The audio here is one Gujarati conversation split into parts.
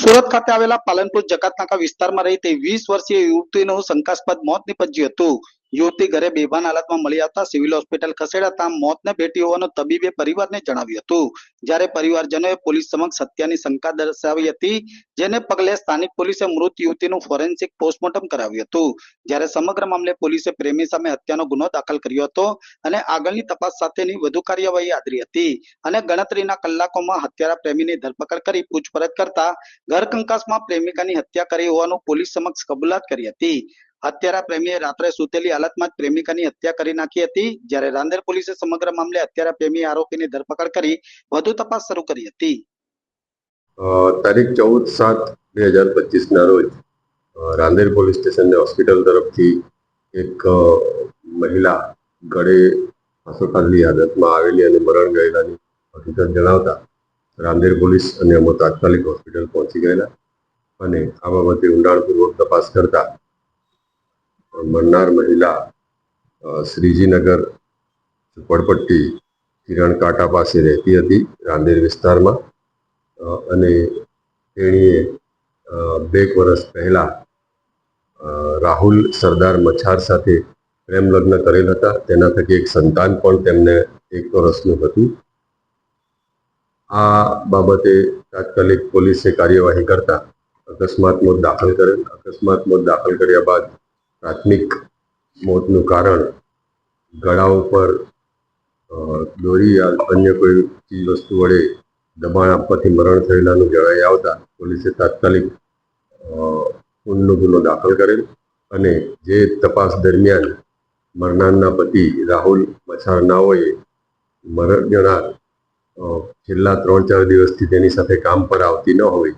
સુરત ખાતે આવેલા પાલનપુર જકાતનાકા વિસ્તારમાં રહી તે વીસ વર્ષીય યુવતીનું શંકાસ્પદ મોત નીપજ્યું હતું. યુવતી ઘરે બેભાન હાલતમાં મળી આવતા સિવિલ હોસ્પિટલ ખસેડાતા મોતને ભેટી હોવાનું તબીબે પરિવારને જણાવ્યું હતું. જ્યારે પરિવારજનોએ પોલીસ સમક્ષ હત્યાની શંકા દર્શાવી હતી, જેને પગલે સ્થાનિક પોલીસે મૃત યુવતીનું ફોરેન્સિક પોસ્ટમોર્ટમ કરાવ્યું હતું. જ્યારે સમગ્ર મામલે પોલીસે પ્રેમી સામે હત્યાનો ગુનો દાખલ કર્યો હતો અને આગળની તપાસ સાથેની વધુ કાર્યવાહી આદરી હતી અને ગણતરીના કલાકોમાં હત્યારા પ્રેમીની ધરપકડ કરી પૂછપરછ કરતા ઘર કંકાસમાં પ્રેમિકાની હત્યા કરી હોવાનું પોલીસ સમક્ષ કબૂલાત કરી હતી. હત્યારા પ્રેમીએ રાત્રે સૂતેલી હાલતમાં જ પ્રેમિકાની હત્યા કરી નાખી હતી. જ્યારે રાંદેર પોલીસે સમગ્ર મામલે હત્યારા પ્રેમી આરોપીની ધરપકડ કરી વધુ તપાસ શરૂ કરી હતી. તારીખ ચૌદ સાત બે હજાર પચીસના રોજ રાંદેર પોલીસ સ્ટેશનને હોસ્પિટલ તરફથી એક મહિલા ગળે ફાંસોખાલી હાલતમાં આવેલી અને મરણ ગયેલાની હકીકત જણાવતા રાંદેર પોલીસ અને અમે તાત્કાલિક હોસ્પિટલ પહોંચી ગયેલા અને આ બાબતે ઊંડાણપૂર્વક તપાસ કરતા મરનાર મહિલા શ્રીજીનગર ઝુંપડપટ્ટી કિરણ કાંટા પાસે રહેતી હતી રાંદેર વિસ્તારમાં. અને તેણીએ બે વર્ષ પહેલા રાહુલ સરદાર મછાર સાથે પ્રેમ લગ્ન કરેલ હતા. તેના થકી એક સંતાન પણ તેમને એક વર્ષનું હતું. આ બાબતે તાત્કાલિક પોલીસે કાર્યવાહી કરતા અકસ્માત મોત દાખલ કરેલ. અકસ્માત મોત દાખલ કર્યા બાદ પ્રાથમિક મોતનું કારણ ગળા ઉપર દોરી અન્ય કોઈ ચીજ વસ્તુ વડે દબાણ આપવાથી મરણ થયેલાનું જણાઈ આવતા પોલીસે તાત્કાલિક ખૂનનો ગુનો દાખલ કરેલ અને જે તપાસ દરમિયાન મરનારના પતિ રાહુલ મછારનાઓએ મરણ જણાર છેલ્લા ત્રણ ચાર દિવસથી તેની સાથે કામ પર આવતી ન હોય,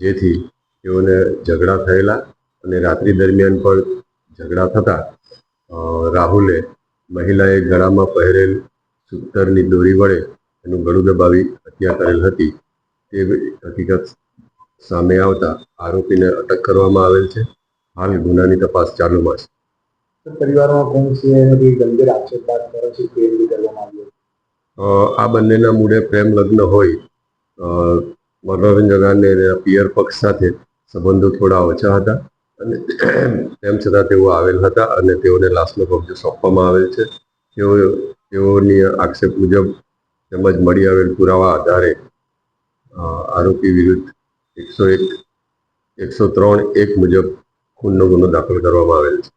જેથી તેઓને ઝઘડા થયેલા અને રાત્રિ દરમિયાન પણ ઝઘડા થતા રાહુલે મહિલાએ ગળામાં પહેરેલ સૂતરની દોરી વડે એનું ગળું દબાવી હત્યા કરેલ હતી. તે હકીકત સામે આવતા આરોપીને અટક કરવામાં આવેલ છે. હાલ ગુનાની તપાસ ચાલુમાં છે. પરિવારમાં કોણ છે એને ગંભીર આક્ષેપાત કરે છે તે રીતે કરવામાં આવ્યો આ બંનેના મૂળે પ્રેમ લગ્ન હોય. મનોરંજન અને પિયર પક્ષ સાથે સંબંધો થોડા ઓછા હતા. અને તેમ છતાં તેઓ આવેલ હતા અને તેઓને લાશનો કબજો સોંપવામાં આવેલ છે. તેઓ, તેઓની આક્ષેપ મુજબ તેમજ મળી આવેલ પુરાવા આધારે આરોપી વિરુદ્ધ એકસો એક, એકસો ત્રણ એક મુજબ ખૂનનો ગુનો દાખલ કરવામાં આવેલ છે.